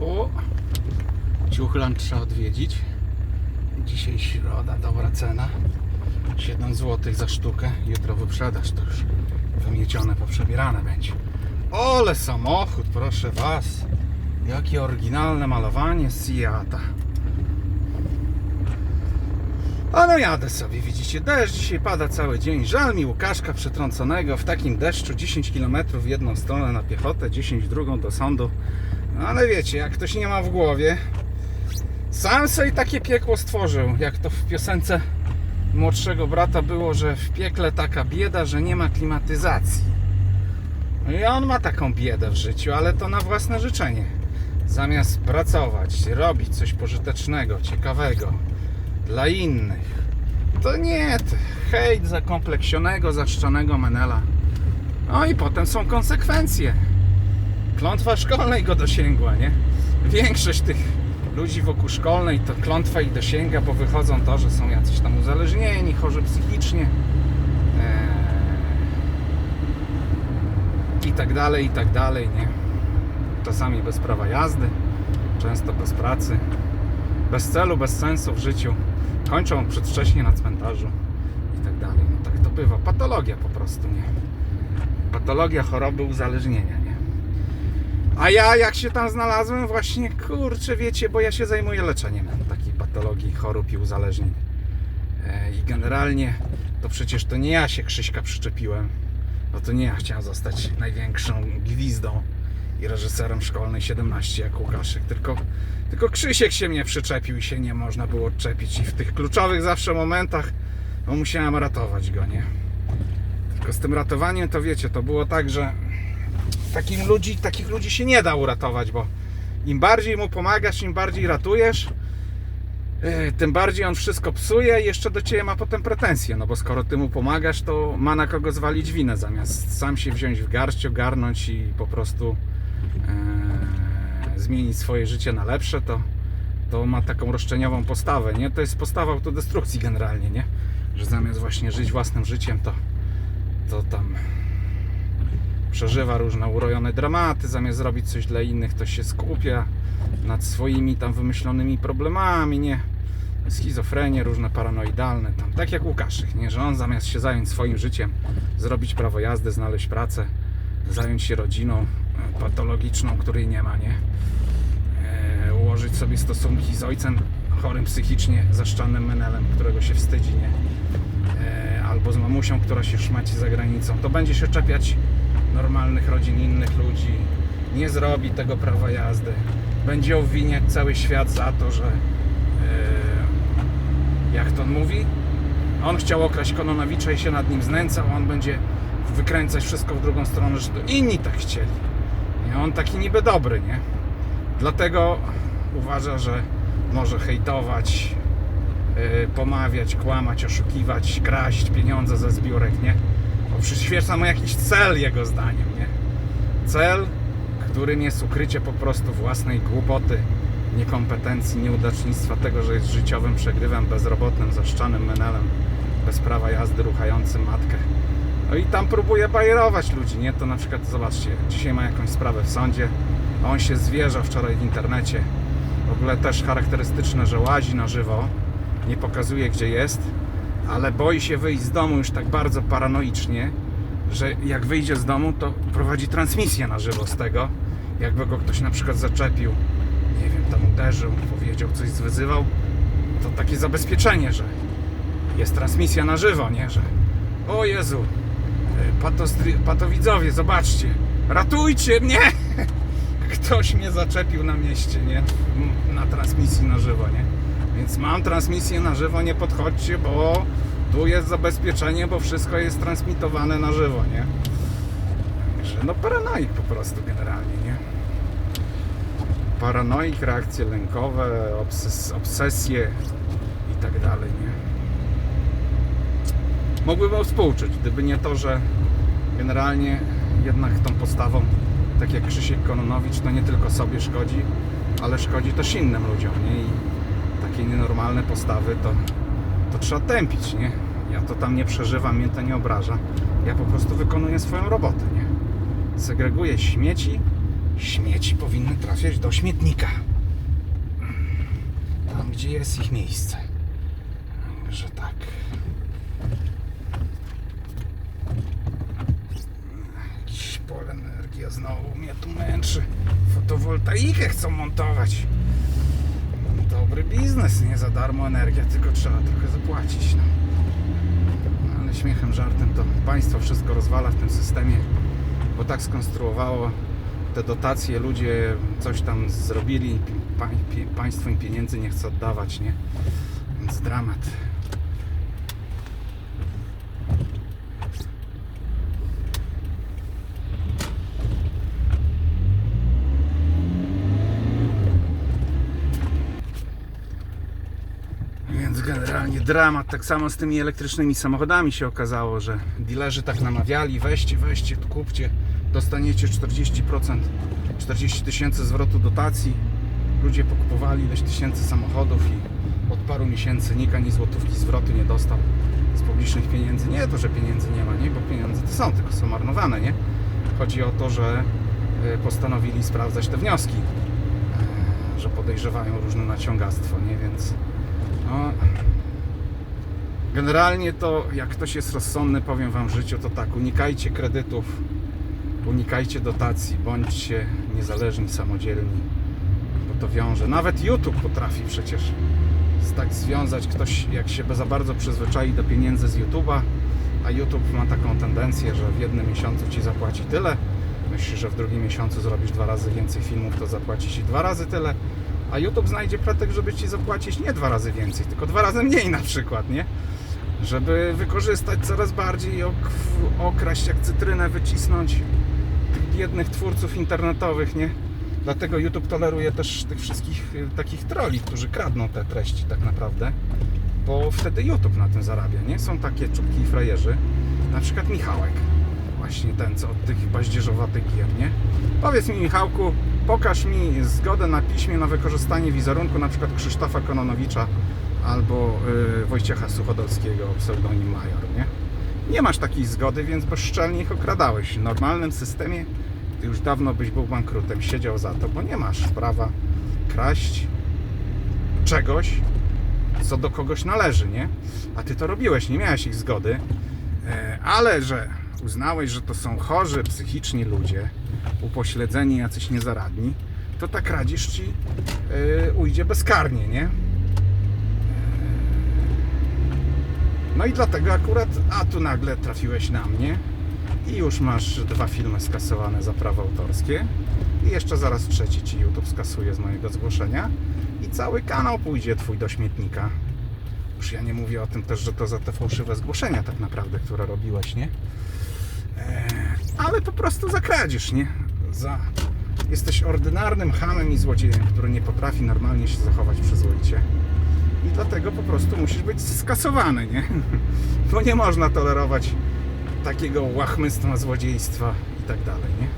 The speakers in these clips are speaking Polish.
O! Ciuchland trzeba odwiedzić. Dzisiaj środa, dobra cena. 7 zł za sztukę. Jutro wyprzedaż to już wymiecione, poprzebierane będzie. Ole samochód, proszę Was. Jakie oryginalne malowanie Seata. A no jadę sobie, widzicie, deszcz dzisiaj pada cały dzień. Żal mi Łukaszka przetrąconego w takim deszczu 10 km w jedną stronę na piechotę, 10 w drugą do sądu. No ale wiecie, jak ktoś nie ma w głowie, sam sobie takie piekło stworzył, jak to w piosence młodszego brata było, że w piekle taka bieda, że nie ma klimatyzacji. No i on ma taką biedę w życiu, ale to na własne życzenie. Zamiast pracować, robić coś pożytecznego, ciekawego dla innych, to nie, hejt zakompleksionego, zaszczonego Menela. No i potem są konsekwencje. Klątwa szkolnej go dosięgła, nie? Większość tych ludzi wokół szkolnej to klątwa ich dosięga, bo wychodzą to, że są jacyś tam uzależnieni, chorzy psychicznie. Eee, I tak dalej, i tak dalej, nie? Czasami bez prawa jazdy, często bez pracy, bez celu, bez sensu w życiu. Kończą przedwcześnie na cmentarzu i tak dalej. No tak to bywa. Patologia po prostu, nie? Patologia choroby uzależnienia, nie? A ja jak się tam znalazłem, właśnie kurczę, wiecie, bo ja się zajmuję leczeniem takiej patologii, chorób i uzależnień. E, I generalnie to przecież to nie ja się Krzyśka przyczepiłem, bo to nie ja chciałem zostać największą gwizdą i reżyserem szkolnej 17 jak Łukaszek, tylko, tylko Krzysiek się mnie przyczepił i się nie można było odczepić i w tych kluczowych zawsze momentach no, musiałem ratować go, nie? Tylko z tym ratowaniem to wiecie, to było tak, że takim ludzi, takich ludzi się nie da uratować, bo im bardziej mu pomagasz, im bardziej ratujesz, yy, tym bardziej on wszystko psuje i jeszcze do ciebie ma potem pretensje, no bo skoro ty mu pomagasz, to ma na kogo zwalić winę, zamiast sam się wziąć w garść, ogarnąć i po prostu yy, zmienić swoje życie na lepsze, to, to ma taką roszczeniową postawę, nie? To jest postawa autodestrukcji generalnie, nie? Że zamiast właśnie żyć własnym życiem, to, to tam przeżywa różne urojone dramaty, zamiast zrobić coś dla innych, to się skupia nad swoimi tam wymyślonymi problemami, nie? Schizofrenie różne paranoidalne, tam tak jak Łukaszych, nie? Że on zamiast się zająć swoim życiem, zrobić prawo jazdy, znaleźć pracę, zająć się rodziną e, patologiczną, której nie ma, nie? E, ułożyć sobie stosunki z ojcem chorym psychicznie, zaszczanym menelem, którego się wstydzi, nie? E, albo z mamusią, która się szmaci za granicą, to będzie się czepiać normalnych rodzin, innych ludzi, nie zrobi tego prawa jazdy, będzie obwiniać cały świat za to, że e, jak to on mówi, on chciał okraść Kononowicza i się nad nim znęcał, a on będzie wykręcać wszystko w drugą stronę, że to inni tak chcieli. I on taki niby dobry, nie? Dlatego uważa, że może hejtować, yy, pomawiać, kłamać, oszukiwać, kraść pieniądze ze zbiórek, nie? Przyświeca mu jakiś cel jego zdaniem, nie? Cel, którym jest ukrycie po prostu własnej głupoty, niekompetencji, nieudacznictwa, tego, że jest życiowym przegrywem, bezrobotnym, zaszczanym menelem, bez prawa jazdy, ruchającym matkę. No i tam próbuje bajerować ludzi, nie? To na przykład, zobaczcie, dzisiaj ma jakąś sprawę w sądzie, a on się zwierza wczoraj w internecie. W ogóle też charakterystyczne, że łazi na żywo, nie pokazuje gdzie jest, ale boi się wyjść z domu już tak bardzo paranoicznie, że jak wyjdzie z domu, to prowadzi transmisję na żywo z tego, jakby go ktoś na przykład zaczepił, nie wiem, tam uderzył, powiedział, coś zwyzywał, to takie zabezpieczenie, że jest transmisja na żywo, nie, że o Jezu, y, patostry- patowidzowie, zobaczcie, ratujcie mnie! Ktoś mnie zaczepił na mieście, nie? Na transmisji na żywo, nie? Więc mam transmisję na żywo, nie podchodźcie, bo tu jest zabezpieczenie, bo wszystko jest transmitowane na żywo, nie? Także no paranoik po prostu generalnie, nie? Paranoik, reakcje lękowe, obses obsesje i tak dalej, nie? Mógłbym współczuć, gdyby nie to, że generalnie jednak tą postawą, tak jak Krzysiek Kononowicz, to nie tylko sobie szkodzi, ale szkodzi też innym ludziom, nie? I takie nienormalne postawy to, to trzeba tępić, nie? Ja to tam nie przeżywam, mnie to nie obraża. Ja po prostu wykonuję swoją robotę, nie? Segreguję śmieci, śmieci powinny trafiać do śmietnika. Tam, gdzie jest ich miejsce. Że tak. Jakiś pole energii, znowu mnie tu męczy. Fotowoltaikę chcą montować. Dobry biznes, nie za darmo energia, tylko trzeba trochę zapłacić. No. Ale śmiechem, żartem to państwo wszystko rozwala w tym systemie, bo tak skonstruowało te dotacje, ludzie coś tam zrobili, pa, pi- państwo im pieniędzy nie chce oddawać, nie? Więc dramat. Więc generalnie dramat. Tak samo z tymi elektrycznymi samochodami się okazało, że dealerzy tak namawiali, weźcie, weźcie, kupcie, dostaniecie 40%, 40 tysięcy zwrotu dotacji. Ludzie pokupowali ileś tysięcy samochodów i od paru miesięcy nikt ani złotówki zwrotu nie dostał z publicznych pieniędzy. Nie to, że pieniędzy nie ma, nie, bo pieniądze to są, tylko są marnowane, nie? Chodzi o to, że e, postanowili sprawdzać te wnioski, e, że podejrzewają różne naciągactwo, nie? Więc no, generalnie to jak ktoś jest rozsądny, powiem Wam w życiu, to tak, unikajcie kredytów, unikajcie dotacji, bądźcie niezależni, samodzielni, bo to wiąże. Nawet YouTube potrafi przecież tak związać ktoś, jak się za bardzo przyzwyczai do pieniędzy z YouTube'a, a YouTube ma taką tendencję, że w jednym miesiącu Ci zapłaci tyle, myślisz, że w drugim miesiącu zrobisz dwa razy więcej filmów, to zapłaci Ci dwa razy tyle, a YouTube znajdzie pretekst, żeby Ci zapłacić nie dwa razy więcej, tylko dwa razy mniej na przykład, nie? Żeby wykorzystać coraz bardziej ok, okraść jak cytrynę, wycisnąć tych biednych twórców internetowych, nie? Dlatego YouTube toleruje też tych wszystkich y, takich troli, którzy kradną te treści tak naprawdę, bo wtedy YouTube na tym zarabia, nie? Są takie czubki i frajerzy, na przykład Michałek, właśnie ten, co od tych baździerzowatych gier, nie? Powiedz mi Michałku, pokaż mi zgodę na piśmie na wykorzystanie wizerunku na przykład Krzysztofa Kononowicza albo y, Wojciecha Suchodolskiego, pseudonim Major, nie? Nie masz takiej zgody, więc bezczelnie ich okradałeś. W normalnym systemie ty już dawno byś był bankrutem, siedział za to, bo nie masz prawa kraść czegoś, co do kogoś należy, nie? A ty to robiłeś, nie miałeś ich zgody, E, ale że uznałeś, że to są chorzy psychiczni ludzie, upośledzeni, jacyś niezaradni, to ta kradzież ci e, ujdzie bezkarnie, nie? No i dlatego akurat, a tu nagle trafiłeś na mnie i już masz dwa filmy skasowane za prawa autorskie i jeszcze zaraz trzeci ci YouTube skasuje z mojego zgłoszenia i cały kanał pójdzie twój do śmietnika. Już ja nie mówię o tym też, że to za te fałszywe zgłoszenia tak naprawdę, które robiłeś, nie? Eee, ale po prostu za kradzież, nie? Za... Jesteś ordynarnym hamem i złodziejem, który nie potrafi normalnie się zachować przyzwoicie i dlatego po prostu musisz być skasowany, nie? Bo nie można tolerować takiego łachmystwa, złodziejstwa i tak dalej, nie?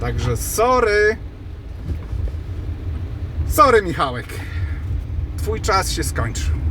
Także sorry! Sorry Michałek! Twój czas się skończył.